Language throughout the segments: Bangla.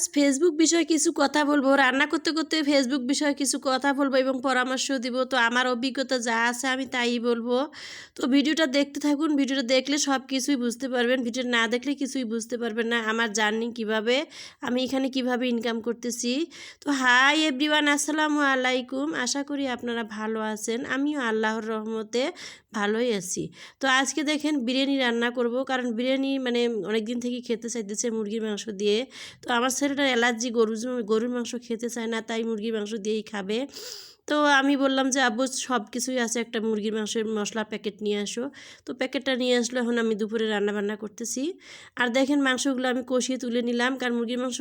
আজ ফেসবুক বিষয়ে কিছু কথা বলব, রান্না করতে করতে ফেসবুক বিষয়ে কিছু কথা বলব এবং পরামর্শ দিব। তো আমার অভিজ্ঞতা যা আছে আমি তাই বলব। তো ভিডিওটা দেখতে থাকুন, ভিডিওটা দেখলে সব কিছুই বুঝতে পারবেন ভিডিও না দেখলে কিছুই বুঝতে পারবেন না আমার জার্নি কীভাবে, আমি এখানে কীভাবে ইনকাম করতেছি। তো হাই এভরিওয়ান আসসালামু আলাইকুম, আশা করি আপনারা ভালো আছেন, আমিও আল্লাহর রহমতে ভালোই আছি। তো আজকে দেখেন বিরিয়ানি রান্না করব, কারণ বিরিয়ানি মানে অনেক দিন থেকে খেতে চাইতেছে মুরগির মাংস দিয়ে। তো আমার ছেলেটার অ্যালার্জি গরু গরুর মাংস খেতে চায় না তাই মুরগির মাংস দিয়েই খাবে। তো আমি বললাম যে, আব্বু সব কিছুই আছে, একটা মুরগির মাংসের মশলা প্যাকেট নিয়ে আসো। তো প্যাকেটটা নিয়ে আসলো, এখন আমি দুপুরে রান্না বান্না করতেছি। আর দেখেন, মাংসগুলো আমি কষিয়ে তুলে নিলাম, কারণ মুরগির মাংস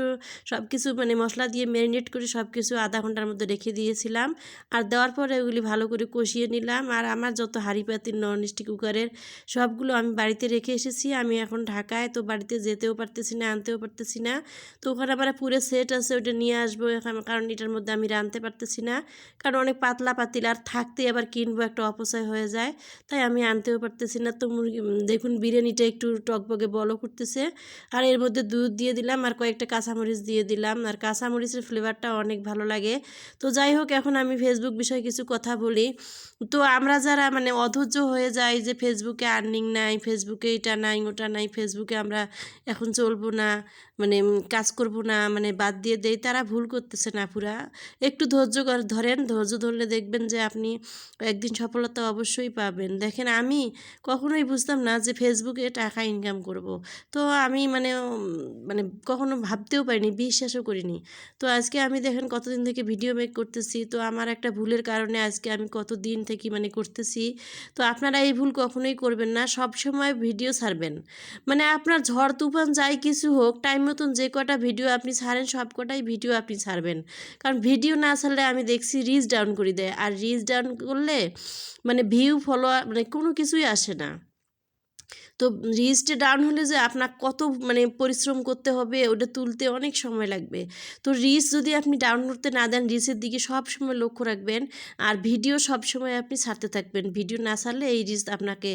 সব কিছু মানে মশলা দিয়ে ম্যারিনেট করে সব কিছু আধা ঘণ্টার মধ্যে রেখে দিয়েছিলাম। আর দেওয়ার পরে ওগুলি ভালো করে কষিয়ে নিলাম। আর আমার যত হাঁড়ি পাতির নন স্টিক কুকারের সবগুলো আমি বাড়িতে রেখে এসেছি। আমি এখন ঢাকায়, তো বাড়িতে যেতেও পারতেছি না, আনতেও পারতেছি না। তো ওখানে আমার পুরো সেট আছে ওটা নিয়ে আসব কারণ এটার মধ্যে আমি রাঁধতে পারতেছি না। কারণ অনেক পাতলা পাতিল আর থাকতে আবার কিনবো একটা অপচয় হয়ে যায়। তাই আমি আনতেও পারতেছি না। তো মুরগি দেখুন বিরিয়ানিটা একটু টকবগে বলো করতেছে। আর এর মধ্যে দুধ দিয়ে দিলাম আর কয়েকটা কাঁচামরিচ দিয়ে দিলাম। আর কাঁচামরিচের ফ্লেভারটা অনেক ভালো লাগে। তো যাই হোক, এখন আমি ফেসবুক বিষয়ে কিছু কথা বলি। তো আমরা যারা মানে অধৈর্য হয়ে যাই যে ফেসবুকে আর্নিং নাই ফেসবুকে এটা নাই, ওটা নাই ফেসবুকে আমরা এখন চলবো না মানে কাজ করব না মানে বাদ দিয়ে দেই, তারা ভুল করতেছে না পুরা। একটু ধৈর্য ধরেন ধৈর্য ধরলে দেখবেন যে আপনি একদিন সফলতা অবশ্যই পাবেন। দেখেন আমি কখনোই বুঝতাম না যে ফেসবুকে টাকা ইনকাম করব। তো আমি মানে মানে কখনো ভাবতেও পারিনি, বিশ্বাসও করিনি। তো আজকে আমি দেখেন কতদিন থেকে ভিডিও মেক করতেছি, তো আমার একটা ভুলের কারণে আজকে আমি কত দিন থেকে মানে করতেছি। তো আপনারা এই ভুল কখনোই করবেন না, সব সময় ভিডিও ছাড়বেন। মানে আপনার ঝড়, তুফান যাই কিছু হোক টাইম মতন যে কটা ভিডিও আপনি ছাড়েন, সব কটাই ভিডিও আপনি ছাড়বেন। কারণ ভিডিও না ছাড়লে আমি দেখছি রিচ ডাউন করে দেয়। আর রিচ ডাউন করলে মানে ভিউ ফলোয়ার মানে কোনো কিছুই আসে না। তো রিচটা ডাউন হলে যে আপনার কত মানে পরিশ্রম করতে হবে, ওটা তুলতে অনেক সময় লাগবে। তো রিচ যদি আপনি ডাউন করতে না দেন রিচের দিকে সব সময় লক্ষ্য রাখবেন। আর ভিডিও সব সময় আপনি ছাড়তে থাকবেন। ভিডিও না ছাড়লে এই রিচ আপনাকে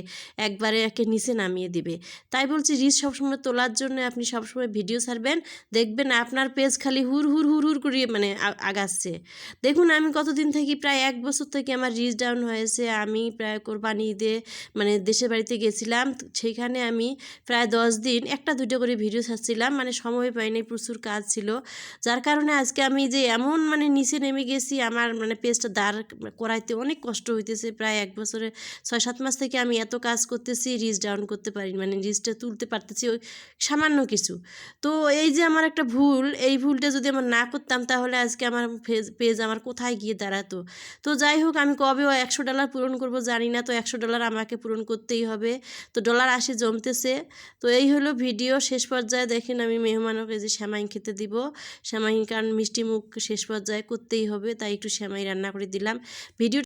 একবারে একে নিচে নামিয়ে দিবে। তাই বলছি রিচ সবসময় তোলার জন্য আপনি সবসময় ভিডিও ছাড়বেন। দেখবেন আপনার পেজ খালি হুর হুর হুর হুর করিয়ে মানে আগাচ্ছে। দেখুন, আমি কতদিন থেকে প্রায় এক বছর থেকে আমার রিচ ডাউন হয়েছে। আমি প্রায় কোরবানি ঈদে মানে দেশের বাড়িতে গেছিলাম। সেইখানে আমি প্রায় দশ দিন একটা দুটো করে ভিডিও ছাড়ছিলাম। মানে সময় পাইনি, প্রচুর কাজ ছিল। যার কারণে আজকে আমি যে এমন মানে নিচে নেমে গেছি, আমার মানে পেজটা দাঁড় করাইতে অনেক কষ্ট হইতেছে। প্রায় এক বছরে ছয় সাত মাস থেকে আমি এত কাজ করতেছি রিচ ডাউন করতে পারি মানে রিচটা তুলতে পারতেছি ওই সামান্য কিছু। তো এই যে আমার একটা ভুল, এই ভুলটা যদি আমার না করতাম, তাহলে আজকে আমার পেজ আমার কোথায় গিয়ে দাঁড়াতো? তো যাই হোক, আমি কবে একশো ডলার পূরণ করব জানি না। তো একশো ডলার আমাকে পূরণ করতেই হবে। তো ডলার আসে জমতেছে। তো এই হলো ভিডিও। শেষ পর্যায়ে দেখেন আমি মেহমানকে যে শ্যামাইন খেতে দিব। শ্যামাইন কারণ মিষ্টি মুখ শেষ পর্যায়ে করতেই হবে, তাই একটু শ্যামাই রান্না করে দিলাম। ভিডিও